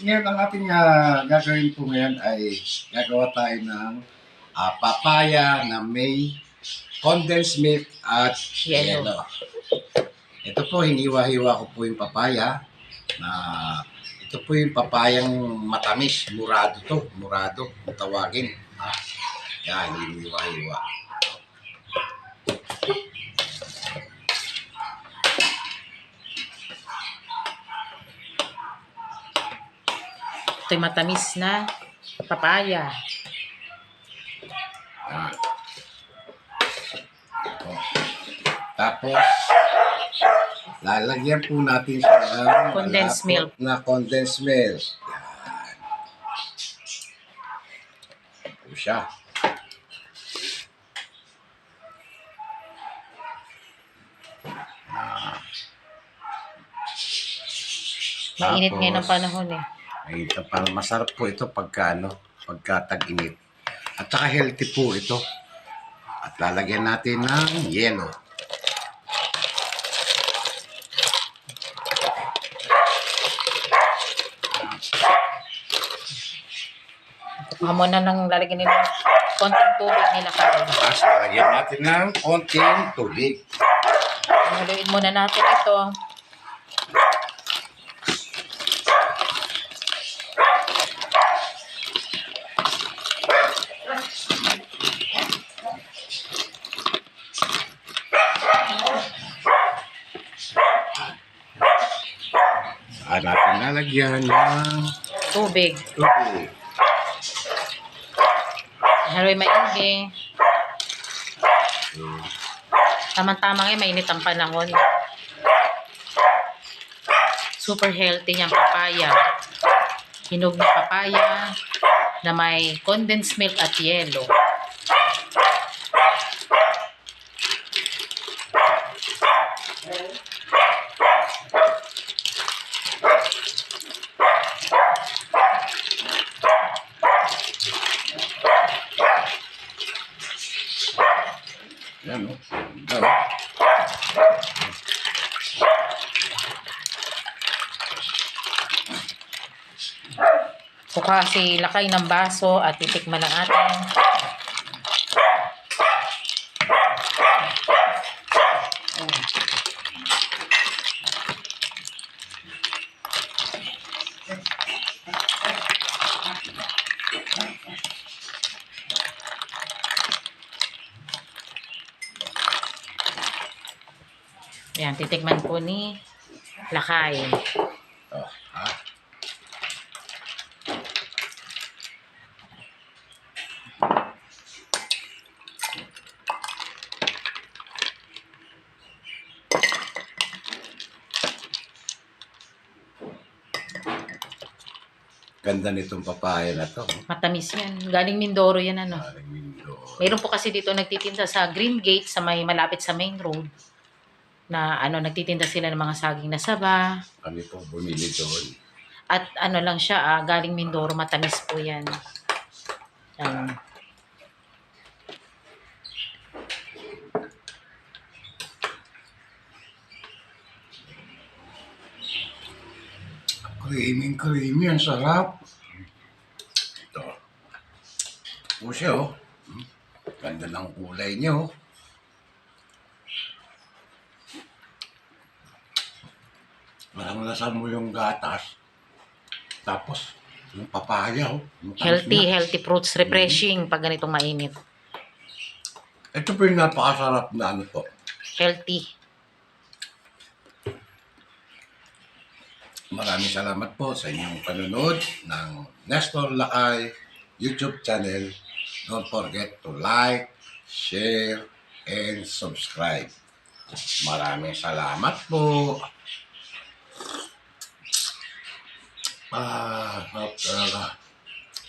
ngayon ang ating ah, gagawin po ngayon ay gagawa tayo ng ah, papaya na may condensed milk at Yellow. yellow. Ito po, hiniwa-hiwa ko po yung papaya na ito po yung papayang matamis, murado to, murado, kung tawagin. Ah, yan, hiniwa-hiwa. Ito'y matamis na papaya. Yan. Ito. Tapos, lalagyan po natin siya ng Condensed malapot milk. na condensed milk. Yan. Ito siya. Mainit Tapos, ngayon ang panahon eh. Ay, ito, parang masarap po ito pagka, ano, pagka tag-init. At saka healthy po ito. At lalagyan natin ng yelo. Kuha mo na nang lalagyan nila ng konting tubig nila kain. Tapos lalagyan natin ng konting tubig. Haluin muna natin ito. Saan natin lalagyan ng Tubig. tubig. Haluin maigi. Tamang-tama ngayon, mainit ang panahon. Super healthy niyang papaya. Hinog na papaya na may condensed milk at yelo. Yan o. Ganda o. Kuha si lakay ng baso at titikman ng atin. Yan, titikman po ni lakay. Oh, ha? Ganda nitong papaya na to. Matamis yan. Galing Mindoro yan ano. Aling Mindoro. Mayroon po kasi dito nagtitinda sa Green Gate sa may malapit sa main road na ano nagtitinda sila ng mga saging na saba Kami po bumili doon. at ano lang siya ah, galing Mindoro matamis po yan. Yan. Creamy, creamy. Ang sarap. Ito. O siya, oh. Hmm. Ganda ng kulay niya, oh. Parang nasa mo yung gatas. Tapos, yung papaya, oh. Yung Healthy, na. healthy fruits, refreshing pag ganitong mainit. Ito po yung napakasarap na ano po. Healthy. Maraming salamat po sa inyong panunod ng Nestor Lakay YouTube channel. Don't forget to like, share, and subscribe. Maraming salamat po. Ah, sarap talaga.